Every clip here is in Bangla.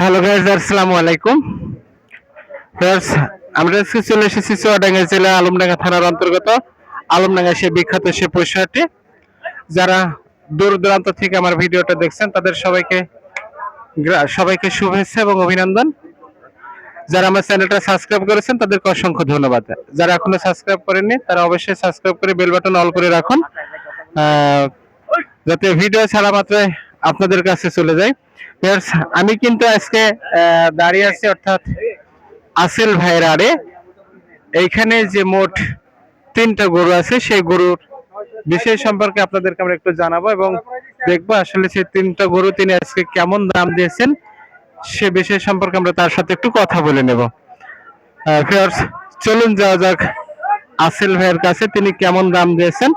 হ্যালো গাইজ আসসালামু আলাইকুম আমরা আজকে চলে এসেছি চুয়াডাঙ্গা জেলা আলমডাঙ্গা থানার অন্তর্গত। আলমডাঙ্গা সে বিখ্যাত সে পরিষদটি যারা দূর দূরান্ত থেকে আমার ভিডিওটা দেখছেন, তাদের সবাইকে সবাইকে শুভেচ্ছা এবং অভিনন্দন। যারা আমার চ্যানেলটা সাবস্ক্রাইব করেছেন, তাদেরকে অসংখ্য ধন্যবাদ। যারা এখনও সাবস্ক্রাইব করেননি, তারা অবশ্যই সাবস্ক্রাইব করে বেল বাটন অল করে রাখুন। যাতে ভিডিও ছাড়া মাত্র আপনাদের কাছে চলে যায়। আমি কিন্তু আজকে দাঁড়িয়ে আছি অর্থাৎ আসেল ভাইয়ের আড়ে। এইখানে যে মোট তিনটা গরু আছে সেই গরুর বিষয় সম্পর্কে আপনাদেরকে আমরা একটু জানাব এবং দেখব আসলে সেই তিনটা গরু তিনি আজকে কেমন দাম দিয়েছেন সে বিষয় সম্পর্কে আমরা তার সাথে একটু কথা বলে নেব। Friends, চলুন যাওয়া যাক আসেল ভাইয়ের কাছে তিনি কেমন দাম দিয়েছেন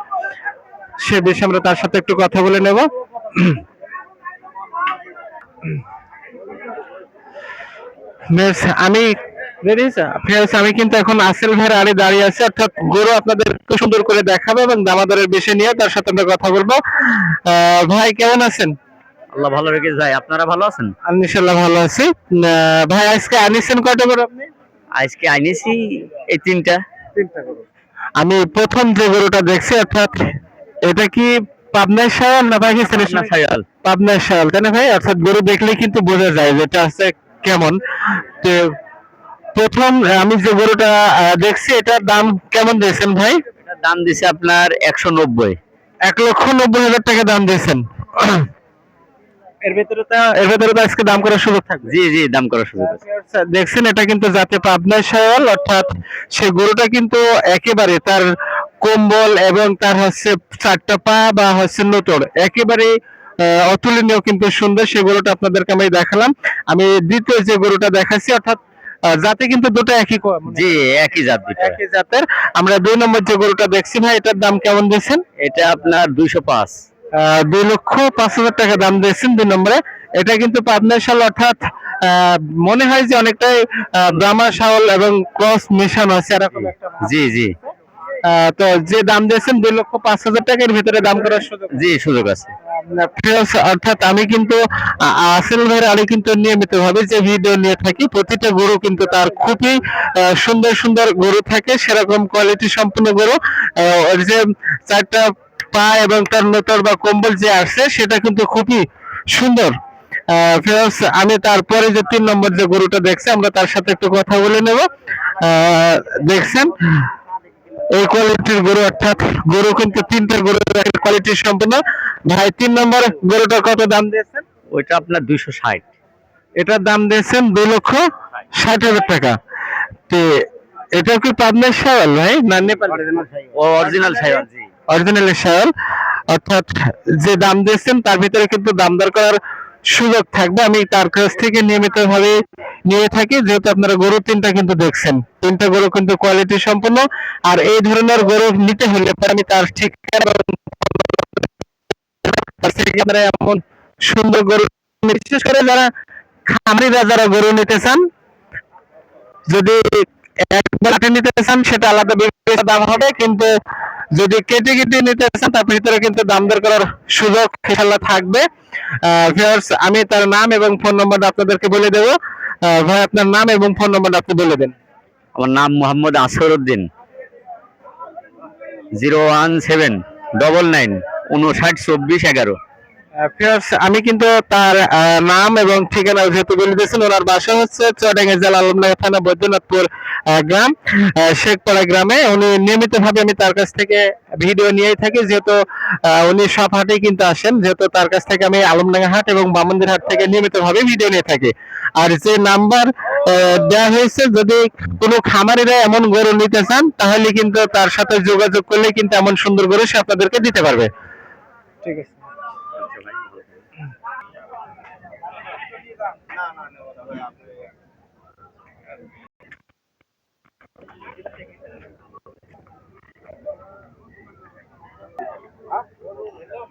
সে বিষয়ে আমরা তার সাথে একটু কথা বলে নেব। বেশ আমি ready আছে? আমি কিন্তু এখন আসেল ভাইয়ের আড়ে দাঁড়িয়ে আছি। অর্থাৎ গরু আপনাদের একটু সুন্দর করে দেখাবো এবং দামাদরের বিষয় নিয়ে তার সাথে আমরা কথা বলব। ভাই কেমন আছেন? আল্লাহ ভালো রেখে যায় আপনারা ভালো আছেন? আমি ইনশাল্লাহ ভালো আছি। ভাই আজকে আনিছেন কয়টা গরু আপনি? আজকে আইনেছি এই তিনটা। তিনটা গরু। আমি প্রথম যে গরুটা দেখছি অর্থাৎ এটা কি পাবনার শাল না পাকিস্তানের না শাল? সায়াল পাবনার শাল তাই না ভাই? অর্থাৎ গরু দেখলে কিন্তু বোঝা যায় যে এটা আছে কেমন। তো প্রথম আমি যে গরুটা দেখছি এটার দাম কেমন দিয়েছেন ভাই? দাম দিছে আপনার একশো নব্বই। এক লক্ষ নব্বই হাজার টাকা দাম দিয়েছেন। এর ভেতরে তো এর ভেতরে তো আজকে দাম করার সুযোগ থাকবে। জি জি দাম করার সুযোগ দেখছেন এটা কিন্তু জাতে পাবনার শায়াল অর্থাৎ সে গরুটা কিন্তু একেবারে তার কম্বল এবং তার হচ্ছে চারটা পা বা হচ্ছে নোটর একেবারে অতুলনীয় কিন্তু সুন্দর সে গরুটা আপনাদেরকে আমি দেখালাম। আমি দ্বিতীয় যে গরুটা দেখাচ্ছি অর্থাৎ জাতে কিন্তু দুটো একই মানে জি একই জাত দুটো। একই জাতের। আমরা দুই নম্বর যে গরুটা দেখছি ভাই এটার দাম কেমন দিয়েছেন? এটা আপনার দুইশো পাঁচ। দুই লক্ষ পাঁচ হাজার টাকা দাম দিয়েছেন দুই নম্বরে। এটা কিন্তু পাবনা শাল অর্থাৎ মনে হয় যে অনেকটাই ব্রাহ্মা শাওল এবং ক্রস মেশানো আছে এরকম একটা জি জি। তো যে দাম দিয়েছেন দুই লক্ষ পাঁচ হাজার টাকার ভিতরে দাম করার সুযোগ জি সুযোগ আছে। অর্থাৎ আমি কিন্তু আসেল ভাইয়ের আড়ে কিন্তু নিয়মিত ভাবে যে ভিডিও নিয়ে থাকি প্রতিটা গরু কিন্তু তার খুবই সুন্দর সুন্দর গরু থাকে সেরকম কোয়ালিটি সম্পূর্ণ গরু। যে চারটা পা এবং তার নতর বা কম্বল যে আসছে সেটা কিন্তু খুবই সুন্দর। আমি তারপরে যে তিন নম্বর যে গরুটা দেখছি আমরা তার সাথে একটু কথা বলে নেব। দেখছেন? এই কোয়ালিটির গরু অর্থাৎ গরু কিন্তু তিনটা গরু কোয়ালিটি সম্পূর্ণ। ভাই তিন নম্বর গরুটা কত দাম দিয়েছেন? ওইটা আপনার দুইশো ষাট। এটার দাম দিয়েছেন দুই লক্ষ ষাট হাজার টাকা। তো এটা কি পাবনার শাওয়াল ভাই না নেপাল? অরিজিনাল জি। অরিজিনাল শাওয়াল। অর্থাৎ যে দাম দিয়েছেন তার ভিতরে কিন্তু দাম দর করার সুযোগ থাকবে। আমি তার কাছ থেকে নিয়মিত ভাবে নিয়ে থাকি। যেহেতু আপনারা গরু তিনটা কিন্তু দেখছেন। তিনটা গরু কিন্তু কোয়ালিটি সম্পন্ন। আর এই ধরনের গরু নিতে হলে পরে আমি তার ঠিক এমন সুন্দর গরু বিশেষ করে যারা খামারিরা যারা গরু নিতে চান, যদি একবার কাটে নিতে চান, সেটা আলাদা দাম হবে, কিন্তু যদি কেটে কেটে নিতে চান, তার ভিতরে কিন্তু দাম দর করার সুযোগ ইনশাল্লাহ থাকবে। আমি তার নাম এবং ফোন নম্বরটা আপনাদেরকে বলে দেবো। ভাই, আপনার নাম এবং ফোন নম্বরটা আপনি বলে দেন। আমার নাম Mohammad Asar Uddin zero one seven, double nine, উনষাট, চব্বিশ, এগারো। আমি কিন্তু তার নাম এবং ঠিকানা যেহেতু বলে দিয়েছেন, ওনার বাসা হচ্ছে চুয়াডাঙ্গা জেলা আলমডাঙ্গা থানা বৈদ্যনাথপুর গ্রাম শেখপাড়া গ্রামে। উনি নিয়মিত ভাবে আমি তার কাছ থেকে ভিডিও নিয়েই থাকি, যেহেতু উনি সব হাটেই কিন্তু আসেন, যেহেতু তার কাছ থেকে আমি আলমডাঙ্গা হাট এবং বামন্দির হাট থেকে নিয়মিত ভাবে ভিডিও নিয়ে থাকি। আর যে নাম্বার দেওয়া হয়েছে, যদি কোনো খামারিরা এমন গরু নিতে চান, তাহলে কিন্তু তার সাথে যোগাযোগ করলে কিন্তু এমন সুন্দর গরু সে আপনাদেরকে দিতে পারবে। ঠিক আছে।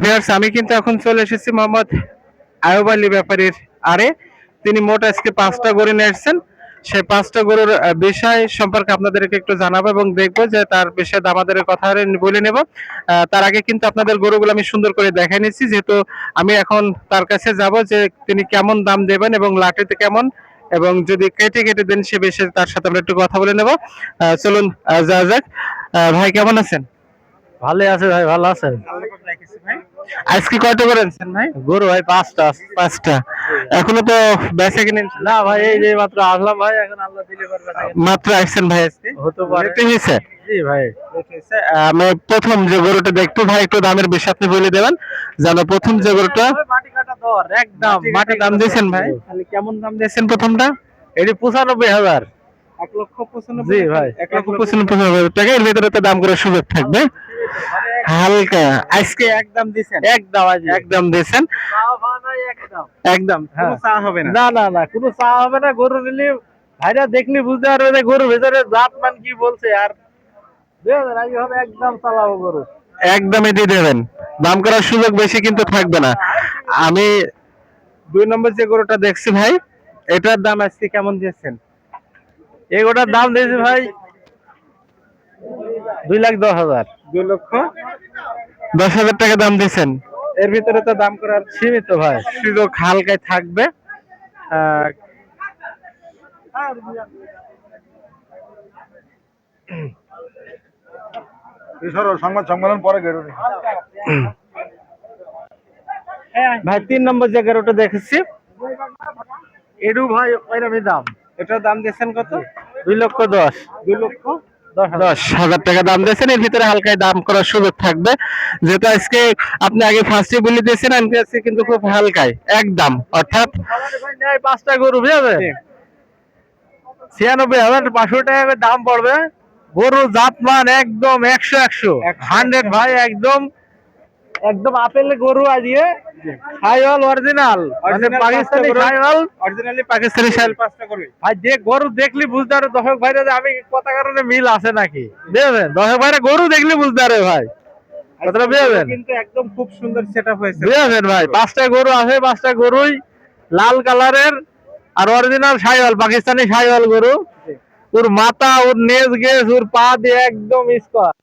ভিউয়ার্স আমি কিন্তু এখন চলে এসেছি মোহাম্মদ আয়ুব আলী ব্যাপারীর আরে। তিনি মোট আজকে পাঁচটা গরু নিয়ে এসেছেন সেই পাঁচটা গরুর বিষয় সম্পর্কে আপনাদেরকে একটু জানাব এবং দেখব যে তার বিষয়ে আমাদের কথা বলে নেব। তার আগে কিন্তু আপনাদের গরুগুলো আমি সুন্দর করে দেখাই নিচ্ছি, যেহেতু আমি এখন তার কাছে যাব যে তিনি কেমন দাম দেবেন এবং লাঠিতে কেমন, এবং যদি কেটে কেটে দেন সে বিষয়ে তার সাথে আমরা একটু কথা বলে নেব। চলুন যা যাক। ভাই, কেমন আছেন? ভালো আছে ভাই ভালো আছেন? আজকে কয়টা করে আনছেন ভাই? গরু ভাই পাঁচটা পাঁচটা। এখনও তো বেঁচে কিনেন না ভাই এই যে মাত্র আসলাম ভাই এখন আল্লাহ দিলে মাত্র আসছেন ভাই আজকে? হতে পারে। হয়েছে? জি ভাই আমি প্রথম যে গরুটা দেখতো ভাই একটু দামের বেশি আপনি বলে দেবেন। যেন প্রথম যে গরুটা মাটি কাটা দর একদম। মাটি দাম দিয়েছেন ভাই? তাহলে কেমন দাম দিয়েছেন প্রথমটা? এটি পঁচানব্বই হাজার। এক লক্ষ পঁচানব্বই জি ভাই। এক লক্ষ পঁচানব্বই হাজার। টাকা এর ভিতরে দাম করার সুযোগ থাকবে। হালকা। আজকে একদম দিয়েছেন একদম আজ একদম দিয়েছেন একদম। একদম। কোনো হ্যাঁ। চা হবে না। না না না কোনো চা হবে না। গরু নিলে ভাইরা দেখলে বুঝতে পারবে যে গরুর ভেতরে জাত মান কি বলছে। আর হবে একদম চালাবো গরু। একদমই দিয়ে দেবেন। দাম করার সুযোগ বেশি কিন্তু থাকবে না। আমি দুই নম্বর যে গরুটা দেখছি ভাই এটার দাম আজকে কেমন দিয়েছেন? এই গোটার দাম দিয়েছে ভাই দুই লাখ দশ হাজার। দুই লক্ষ। দশ হাজার টাকা দাম দিয়েছেন। এর ভিতরে তো দাম করার সীমিত ভাই। সুযোগ হালকায় থাকবে। সংবাদ সম্মেলন পরে বেরোবে ভাই তিন নম্বর যে গরুটা দেখেছি। এডু ভাই ওইরকমই দাম। এটার দাম দিয়েছেন কত? দুই লক্ষ দশ। দুই লক্ষ। দশ হাজার। দশ হাজার টাকা দাম দিয়েছেন এর ভিতরে হালকায় দাম করার সুযোগ থাকবে। যেহেতু আজকে আপনি আগে ফার্স্টে বলে দিয়েছেন আমি আজকে কিন্তু খুব হালকায় একদম অর্থাৎ পাঁচটা গরু বুঝাবে ছিয়ানব্বই হাজার পাঁচশো টাকা দাম পড়বে। গরু একদম একশো একশো। হান্ড্রেড ভাই একদম একদম আপেল গরু আজকে সাইওয়াল অরিজিনাল মানে পাকিস্তানি। সাইওয়াল অরিজিনালি পাকিস্তানি শাল পাঁচটা করবে ভাই যে গরু দেখলি বুঝতে পারবে দর্শক ভাইরা যে আমি কথা কারণে মিল আছে নাকি? বুঝলেন দর্শক ভাইরা গরু দেখলি বুঝতে ভাই। কথাটা বুঝলেন কিন্তু একদম খুব সুন্দর সেটআপ হয়েছে। বুঝেছেন ভাই? পাঁচটা গরু আছে পাঁচটা গরুই লাল কালারের আর অরিজিনাল সাইওয়াল পাকিস্তানি সাইওয়াল গরু। ওর মাথা ওর নেজ গেস ওর পা দিয়ে একদম স্কোয়ার